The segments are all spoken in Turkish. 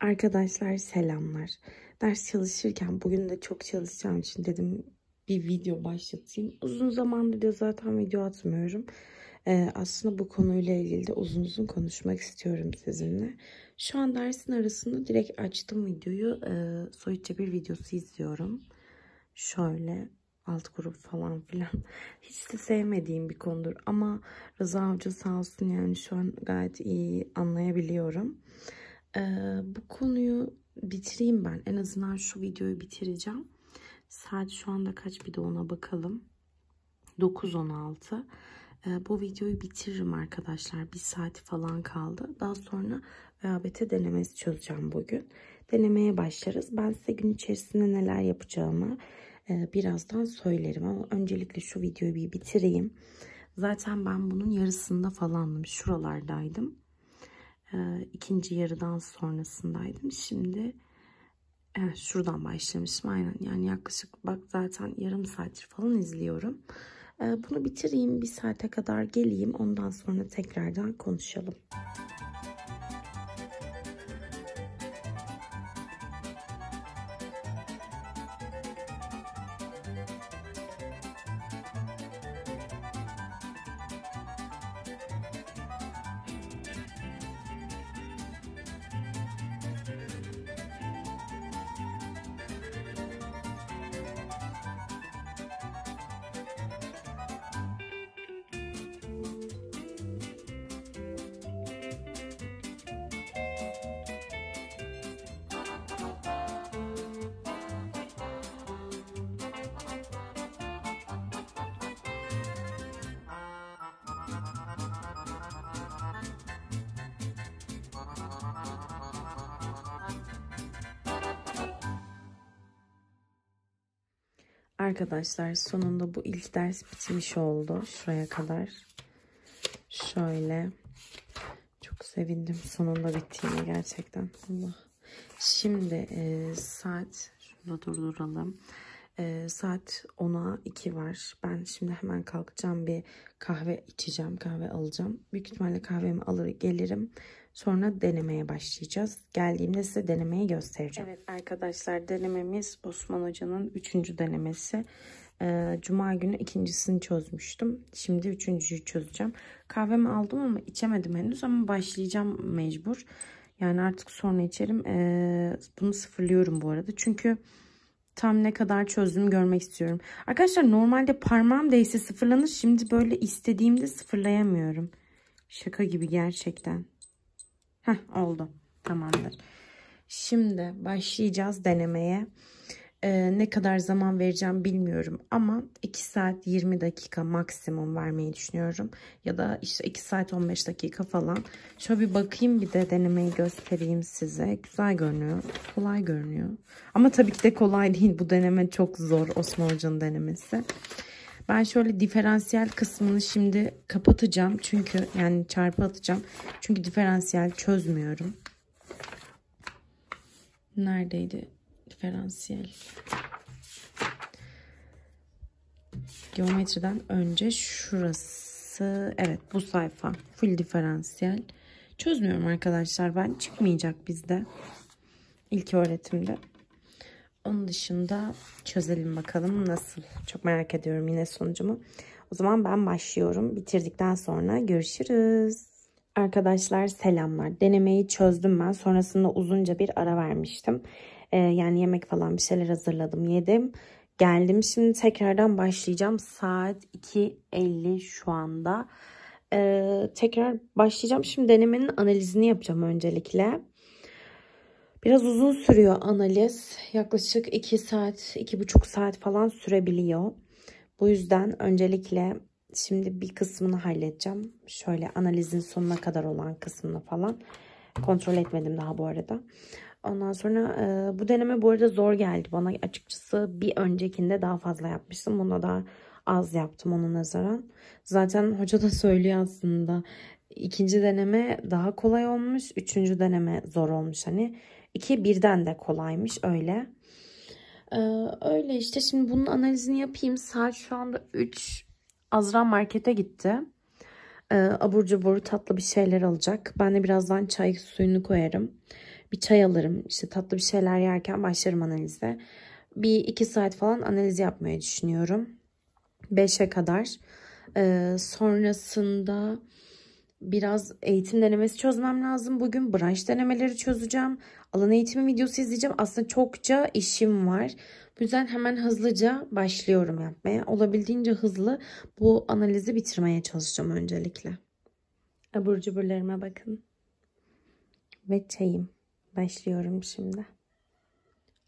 Arkadaşlar selamlar. Ders çalışırken bugün de çok çalışacağım için dedim bir video başlatayım. Uzun zamandır da zaten video atmıyorum. Ee, aslında bu konuyla ilgili de uzun uzun konuşmak istiyorum sizinle. Şu an dersin arasında direkt açtım videoyu. Ee, soyutça bir videosu izliyorum. Şöyle alt grup falan filan. Hiç de sevmediğim bir konudur. Ama Rıza Hoca sağ olsun yani şu an gayet iyi anlayabiliyorum. Ee, bu konuyu bitireyim ben. En azından şu videoyu bitireceğim. Saat şu anda kaç bir de ona bakalım. 9.16. Ee, bu videoyu bitiririm arkadaşlar. Bir saati falan kaldı. Daha sonra ÖABT denemesi çözeceğim bugün. Denemeye başlarız. Ben size gün içerisinde neler yapacağımı e, birazdan söylerim. Ama öncelikle şu videoyu bir bitireyim. Zaten ben bunun yarısında falandım. Şuralardaydım. Ee, ikinci yarıdan sonrasındaydım. Şimdi evet, şuradan başlamışım aynen. Yani yaklaşık bak zaten yarım saattir falan izliyorum. Ee, bunu bitireyim bir saate kadar geleyim. Ondan sonra tekrardan konuşalım. Arkadaşlar sonunda bu ilk ders bitmiş oldu. Şuraya kadar. Şöyle. Çok sevindim sonunda bittiğine gerçekten. Allah. Şimdi e, saat şurada durduralım. E, saat 10'a 2 var. Ben şimdi hemen kalkacağım bir kahve içeceğim. Kahve alacağım. Büyük ihtimalle kahvemi alır gelirim. Sonra denemeye başlayacağız. Geldiğimde size denemeyi göstereceğim. Evet arkadaşlar denememiz Osman Hoca'nın 3. denemesi. Ee, Cuma günü ikincisini çözmüştüm. Şimdi üçüncüyü çözeceğim. Kahvemi aldım ama içemedim henüz ama başlayacağım mecbur. Yani artık sonra içerim. Ee, bunu sıfırlıyorum bu arada. Çünkü tam ne kadar çözdüğümü görmek istiyorum. Arkadaşlar normalde parmağım değse sıfırlanır. Şimdi böyle istediğimde sıfırlayamıyorum. Şaka gibi gerçekten. Heh, oldu. Tamamdır. Şimdi başlayacağız denemeye. Ee, ne kadar zaman vereceğim bilmiyorum ama 2 saat 20 dakika maksimum vermeyi düşünüyorum. Ya da işte 2 saat 15 dakika falan. Şöyle bir bakayım bir de denemeyi göstereyim size. Güzel görünüyor. Kolay görünüyor. Ama tabii ki de kolay değil. Bu deneme çok zor Osman Hoca'nın denemesi. Ben şöyle diferansiyel kısmını şimdi kapatacağım. Çünkü yani çarpı atacağım. Çünkü diferansiyel çözmüyorum. Neredeydi diferansiyel? Geometriden önce şurası. Evet bu sayfa. Full diferansiyel. Çözmüyorum arkadaşlar ben. Çıkmayacak bizde. İlk öğretimde. Onun dışında çözelim bakalım nasıl. Çok merak ediyorum yine sonucumu. O zaman ben başlıyorum. Bitirdikten sonra görüşürüz. Arkadaşlar selamlar. Denemeyi çözdüm ben. Sonrasında uzunca bir ara vermiştim. Ee, yani yemek falan bir şeyler hazırladım, yedim. Geldim. Şimdi tekrardan başlayacağım. Saat 2.50 şu anda. Ee, tekrar başlayacağım. Şimdi denemenin analizini yapacağım öncelikle. Biraz uzun sürüyor analiz. Yaklaşık 2 saat, 2,5 saat falan sürebiliyor. Bu yüzden öncelikle şimdi bir kısmını halledeceğim. Şöyle analizin sonuna kadar olan kısmını falan. Kontrol etmedim daha bu arada. Ondan sonra e, bu deneme bu arada zor geldi bana. Açıkçası bir öncekinde daha fazla yapmıştım. Buna da az yaptım ona nazaran. Zaten hoca da söylüyor aslında. İkinci deneme daha kolay olmuş. Üçüncü deneme zor olmuş. Hani iki birden de kolaymış öyle. Ee, öyle işte şimdi bunun analizini yapayım. Saat şu anda 3. Azra markete gitti. e, abur cubur tatlı bir şeyler alacak. Ben de birazdan çay suyunu koyarım. Bir çay alırım. İşte tatlı bir şeyler yerken başlarım analize. Bir iki saat falan analiz yapmayı düşünüyorum. Beşe kadar. E, sonrasında biraz eğitim denemesi çözmem lazım. Bugün branş denemeleri çözeceğim. Alan eğitimi videosu izleyeceğim. Aslında çokça işim var. Bu yüzden hemen hızlıca başlıyorum yapmaya. Olabildiğince hızlı bu analizi bitirmeye çalışacağım öncelikle. Abur cuburlarıma bakın. Ve çayım. Başlıyorum şimdi.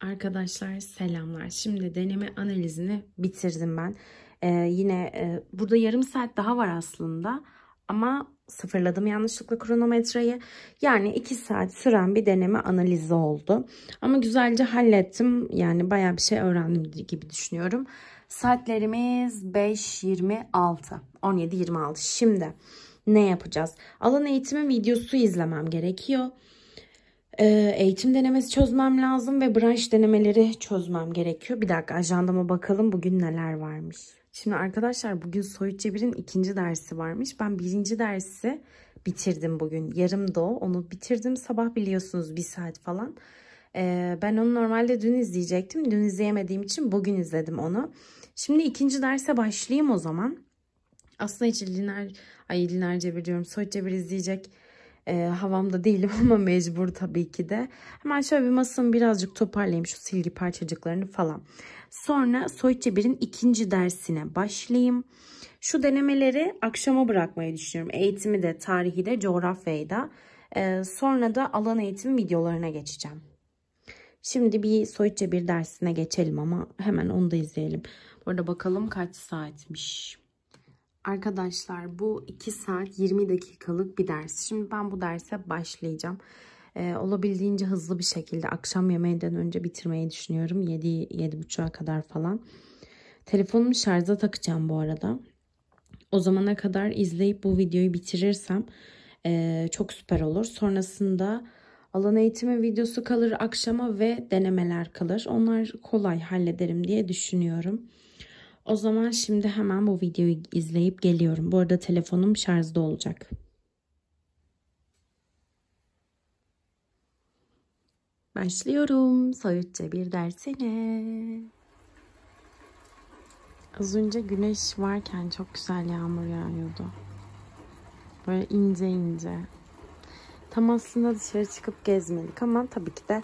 Arkadaşlar selamlar. Şimdi deneme analizini bitirdim ben. Ee, yine e, burada yarım saat daha var aslında. Ama sıfırladım yanlışlıkla kronometreyi. Yani 2 saat süren bir deneme analizi oldu. Ama güzelce hallettim. Yani baya bir şey öğrendim gibi düşünüyorum. Saatlerimiz 5.26. 17.26. Şimdi ne yapacağız? Alan eğitimi videosu izlemem gerekiyor. Ee, eğitim denemesi çözmem lazım ve branş denemeleri çözmem gerekiyor. Bir dakika ajandama bakalım bugün neler varmış. Şimdi arkadaşlar bugün Soyut Cebir'in ikinci dersi varmış. Ben birinci dersi bitirdim bugün. Yarım da. Onu bitirdim sabah biliyorsunuz bir saat falan. Ee, ben onu normalde dün izleyecektim. Dün izleyemediğim için bugün izledim onu. Şimdi ikinci derse başlayayım o zaman. Aslında hiç Liner, ay Liner Cebir diyorum. Soyut Cebir izleyecek e, havamda değilim ama mecbur tabii ki de. Hemen şöyle bir masamı birazcık toparlayayım şu silgi parçacıklarını falan. Sonra Soyut Cebir'in ikinci dersine başlayayım. Şu denemeleri akşama bırakmayı düşünüyorum. Eğitimi de, tarihi de, coğrafyayı da. Ee, sonra da alan eğitim videolarına geçeceğim. Şimdi bir Soyut Cebir dersine geçelim ama hemen onu da izleyelim. Burada bakalım kaç saatmiş. Arkadaşlar bu 2 saat 20 dakikalık bir ders. Şimdi ben bu derse başlayacağım. Ee, olabildiğince hızlı bir şekilde akşam yemeğinden önce bitirmeyi düşünüyorum. 7-7.30'a kadar falan. Telefonumu şarja takacağım bu arada. O zamana kadar izleyip bu videoyu bitirirsem e, çok süper olur. Sonrasında alan eğitimi videosu kalır akşama ve denemeler kalır. Onlar kolay hallederim diye düşünüyorum. O zaman şimdi hemen bu videoyu izleyip geliyorum. Bu arada telefonum şarjda olacak. Başlıyorum soyutça bir dersine. Az önce güneş varken çok güzel yağmur yağıyordu. Böyle ince ince. Tam aslında dışarı çıkıp gezmedik ama tabii ki de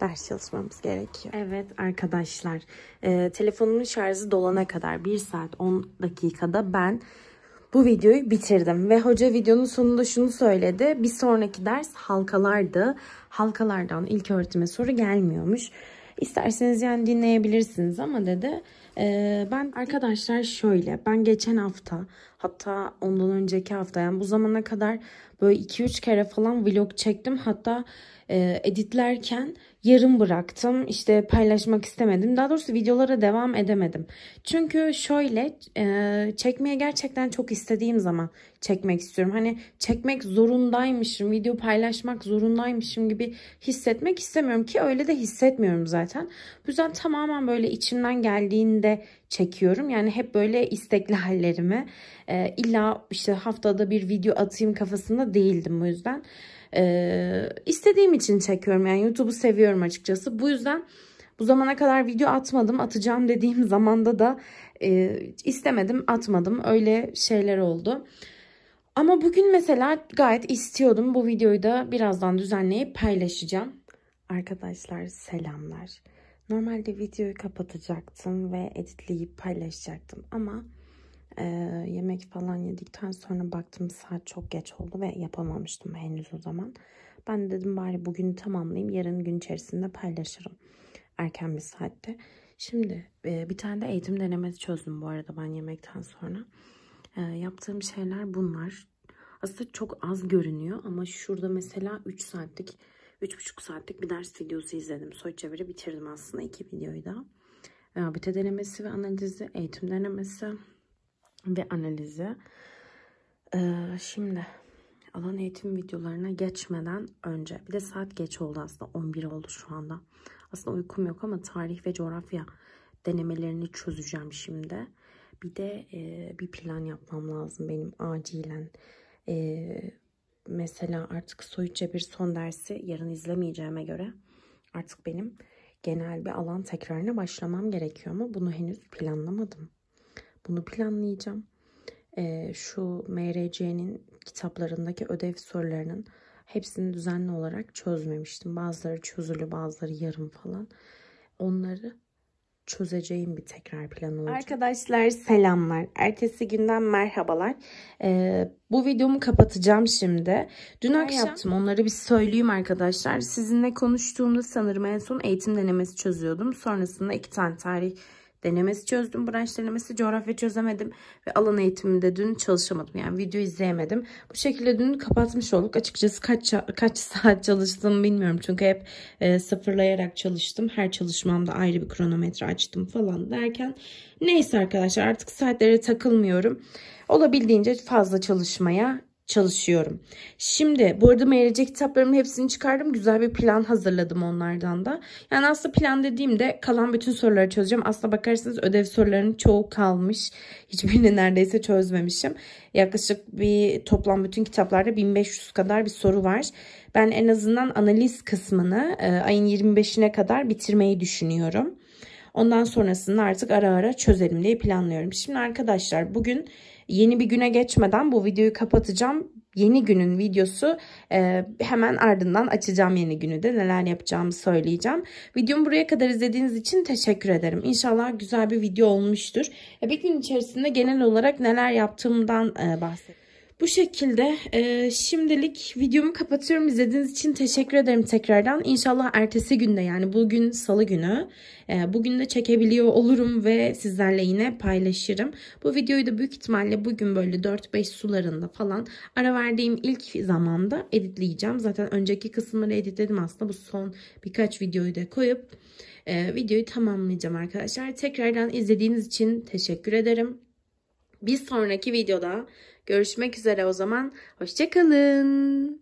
ders çalışmamız gerekiyor. Evet arkadaşlar e, telefonumun şarjı dolana kadar 1 saat 10 dakikada ben bu videoyu bitirdim. Ve hoca videonun sonunda şunu söyledi. Bir sonraki ders halkalardı. Halkalardan ilk öğretime soru gelmiyormuş. İsterseniz yani dinleyebilirsiniz ama dedi. Ee, ben arkadaşlar şöyle ben geçen hafta hatta ondan önceki hafta yani bu zamana kadar böyle 2-3 kere falan vlog çektim. Hatta e, editlerken yarım bıraktım. İşte paylaşmak istemedim. Daha doğrusu videolara devam edemedim. Çünkü şöyle e, çekmeye gerçekten çok istediğim zaman çekmek istiyorum. Hani çekmek zorundaymışım, video paylaşmak zorundaymışım gibi hissetmek istemiyorum ki öyle de hissetmiyorum zaten. Bu yüzden tamamen böyle içimden geldiğinde çekiyorum. Yani hep böyle istekli hallerimi e, illa işte haftada bir video atayım kafasında değildim bu yüzden. Ee, istediğim için çekiyorum. Yani YouTube'u seviyorum açıkçası. Bu yüzden bu zamana kadar video atmadım. Atacağım dediğim zamanda da e, istemedim atmadım. Öyle şeyler oldu. Ama bugün mesela gayet istiyordum. Bu videoyu da birazdan düzenleyip paylaşacağım. Arkadaşlar selamlar. Normalde videoyu kapatacaktım ve editleyip paylaşacaktım ama e, yemek falan yedikten sonra baktım saat çok geç oldu ve yapamamıştım henüz o zaman. Ben dedim bari bugün tamamlayayım yarın gün içerisinde paylaşırım erken bir saatte. Şimdi e, bir tane de eğitim denemesi çözdüm bu arada ben yemekten sonra. E, yaptığım şeyler bunlar. Aslında çok az görünüyor ama şurada mesela 3 saatlik 3,5 saatlik bir ders videosu izledim. Soy çeviri bitirdim aslında iki videoyu da. Rabite denemesi ve analizi, eğitim denemesi, ve analizi. Ee, şimdi alan eğitim videolarına geçmeden önce bir de saat geç oldu aslında 11 oldu şu anda. Aslında uykum yok ama tarih ve coğrafya denemelerini çözeceğim şimdi. Bir de e, bir plan yapmam lazım benim acilen. E, mesela artık soyutça bir son dersi yarın izlemeyeceğime göre artık benim genel bir alan tekrarına başlamam gerekiyor ama bunu henüz planlamadım. Bunu planlayacağım. E, şu MRC'nin kitaplarındaki ödev sorularının hepsini düzenli olarak çözmemiştim. Bazıları çözülü bazıları yarım falan. Onları çözeceğim bir tekrar plan olacak. Arkadaşlar selamlar. Ertesi günden merhabalar. Ee, bu videomu kapatacağım şimdi. Dün akşam yaptım onları bir söyleyeyim arkadaşlar. Sizinle konuştuğumda sanırım en son eğitim denemesi çözüyordum. Sonrasında iki tane tarih denemesi çözdüm. Branş denemesi coğrafya çözemedim. Ve alan eğitiminde dün çalışamadım. Yani video izleyemedim. Bu şekilde dün kapatmış olduk. Açıkçası kaç kaç saat çalıştım bilmiyorum. Çünkü hep e, sıfırlayarak çalıştım. Her çalışmamda ayrı bir kronometre açtım falan derken. Neyse arkadaşlar artık saatlere takılmıyorum. Olabildiğince fazla çalışmaya çalışıyorum. Şimdi bu arada MRC kitaplarımın hepsini çıkardım. Güzel bir plan hazırladım onlardan da. Yani aslında plan dediğimde kalan bütün soruları çözeceğim. Aslında bakarsanız ödev sorularının çoğu kalmış. Hiçbirini neredeyse çözmemişim. Yaklaşık bir toplam bütün kitaplarda 1500 kadar bir soru var. Ben en azından analiz kısmını e, ayın 25'ine kadar bitirmeyi düşünüyorum. Ondan sonrasını artık ara ara çözelim diye planlıyorum. Şimdi arkadaşlar bugün yeni bir güne geçmeden bu videoyu kapatacağım. Yeni günün videosu e, hemen ardından açacağım yeni günü de neler yapacağımı söyleyeceğim. Videomu buraya kadar izlediğiniz için teşekkür ederim. İnşallah güzel bir video olmuştur. E, bir gün içerisinde genel olarak neler yaptığımdan e, bahsedeceğim. Bu şekilde e, şimdilik videomu kapatıyorum. İzlediğiniz için teşekkür ederim tekrardan. İnşallah ertesi günde yani bugün salı günü e, bugün de çekebiliyor olurum ve sizlerle yine paylaşırım. Bu videoyu da büyük ihtimalle bugün böyle 4-5 sularında falan ara verdiğim ilk zamanda editleyeceğim. Zaten önceki kısımları editledim aslında bu son birkaç videoyu da koyup e, videoyu tamamlayacağım arkadaşlar. Tekrardan izlediğiniz için teşekkür ederim. Bir sonraki videoda Görüşmek üzere o zaman. Hoşçakalın.